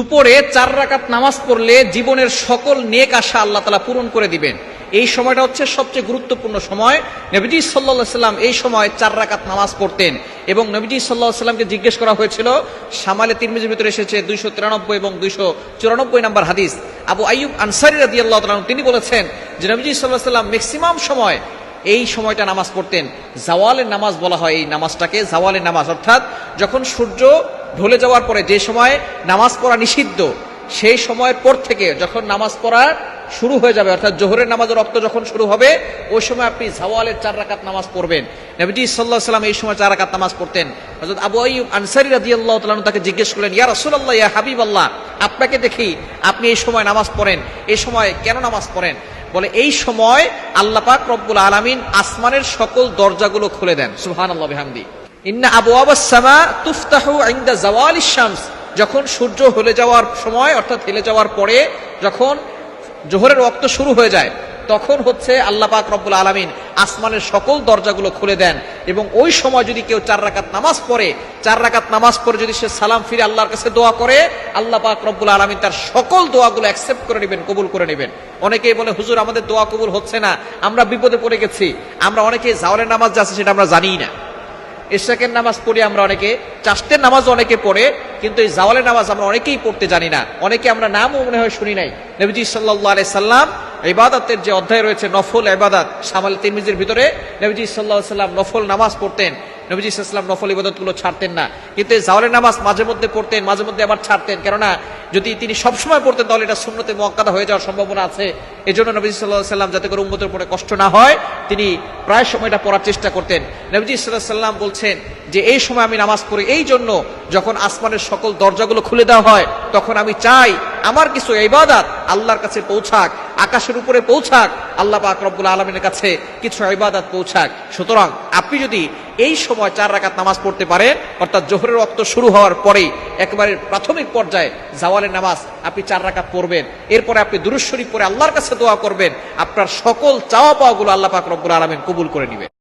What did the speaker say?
দুপুরে চার রাকাত নামাজ পড়লে জীবনের সকল নেক আশা আল্লাহ তালা পূরণ করে দিবেন। এই সময়টা হচ্ছে সবচেয়ে গুরুত্বপূর্ণ সময়। নবীজি সাল্লা সাল্লাম এই সময় চার রাকাত নামাজ পড়তেন এবং নবীজি সাল্লাহ সাল্লামকে জিজ্ঞেস করা হয়েছিল, সামালে তিন তিরমিজির ভিতরে এসেছে দুইশো তিরানব্বই এবং দুইশো চুরানব্বই নাম্বার হাদিস। আবু আইয়ুব আনসারি রাদি আল্লাহ তিনি বলেছেন যে নবীজি সাল্লাহ সাল্লাম ম্যাক্সিমাম সময় এই সময়টা নামাজ পড়তেন। জাওয়ালের নামাজ বলা হয় এই নামাজটাকে, জাওয়ালের নামাজ। অর্থাৎ যখন সূর্য ঢলে যাওয়ার পরে যে সময় নামাজ পড়া নিষিদ্ধ, সেই সময়ের পর থেকে যখন নামাজ পড়া শুরু হয়ে যাবে, অর্থাৎ জোহরের নামাজের রক্ত যখন শুরু হবে, ওই সময় আপনি ঝাওয়ালের চার রাকাত নামাজ পড়বেন। নবীজি সাল্লাহ সাল্লাম এই সময় চার রাকাত নামাজ পড়তেন। হযরত আবু আইয়ুব আনসারী রাদিয়াল্লাহু তাআলা তাকে জিজ্ঞেস করলেন, ইয়া রাসূলুল্লাহ, ইয়া হাবিব আল্লাহ আপনাকে দেখি, আপনি এই সময় নামাজ পড়েন, এই সময় কেন নামাজ পড়েন? বলে, এই সময় আল্লাহ পাক রব্বুল আলামিন আসমানের সকল দরজাগুলো খুলে দেন। সুহান আল্লাহ বিহামদি। ইন্না আবু আবাস সামা তুফতাহু ইনদা জাওয়ালিশ শামস। যখন সূর্য হলে যাওয়ার সময়, অর্থাৎ হেলে যাওয়ার পরে, যখন জোহরের রক্ত শুরু হয়ে যায়, তখন হচ্ছে আল্লাহ পাক রব্বুল আলমিন আসমানের সকল দরজাগুলো খুলে দেন এবং ওই সময় যদি কেউ চার রাকাত নামাজ পড়ে, চার রাকাত নামাজ পড়ে যদি সে সালাম ফিরে আল্লাহর কাছে দোয়া করে, আল্লাহ পাক রব্বুল আলমিন তার সকল দোয়াগুলো অ্যাকসেপ্ট করে নেবেন, কবুল করে নেবেন। অনেকেই বলে, হুজুর, আমাদের দোয়া কবুল হচ্ছে না, আমরা বিপদে পড়ে গেছি। আমরা অনেকে জাওয়ালের নামাজ যাচ্ছে সেটা আমরা জানিই না। এশাকের নামাজ পড়ি আমরা অনেকে চাষতের নামাজ অনেকে পড়ে, কিন্তু এই জাওয়ালের নামাজ আমরা অনেকেই পড়তে জানি না। অনেকে আমরা নামও মনে হয় শুনি নাই। নবীজি সাল্লাহ আলাই সাল্লাম ইবাদতের যে অধ্যায় রয়েছে, নফল ইবাদত, সামাল তিরমিজির ভিতরে নবীজি সাল্লাহ সাল্লাম নফল নামাজ পড়তেন। নবীজি ইসলাম নফল ইবাদতগুলো ছাড়তেন না। কিন্তু এই জাওয়ালের নামাজ মাঝে মধ্যে পড়তেন, মাঝে মধ্যে আবার ছাড়তেন। কেননা যদি তিনি সবসময় পড়তেন, তাহলে এটা শূন্যতে মক্কাদা হয়ে যাওয়ার সম্ভাবনা আছে। এই জন্য নবীজি সাল্লাহ সাল্লাম যাতে করে উম্মতের উপরে কষ্ট না হয়, তিনি প্রায় সময় এটা পড়ার চেষ্টা করতেন। নবীজি সাল্লাহ সাল্লাম বলছেন যে, এই সময় আমি নামাজ পড়ি, এই জন্য যখন আসমানের সকল দরজাগুলো খুলে দেওয়া হয়, তখন আমি চাই আমার কিছু ইবাদাত আল্লাহর কাছে পৌঁছাক, আকাশের উপরে পৌঁছাক, আল্লাহ পাক রব্বুল আলমিনের কাছে কিছু ইবাদাত পৌঁছাক। সুতরাং আপনি যদি এই সময় চার রাকাত নামাজ পড়তে পারে, অর্থাৎ জোহরের রক্ত শুরু হওয়ার পরেই একেবারে প্রাথমিক পর্যায়ে জাওয়ালের নামাজ আপনি চার রাকাত পড়বেন। এরপরে আপনি দুরুশ্বরী পরে আল্লাহর কাছে দোয়া করবেন। আপনার সকল চাওয়া পাওয়াগুলো আল্লাহ পাক রব্বুল আলমেন কবুল করে নেবেন।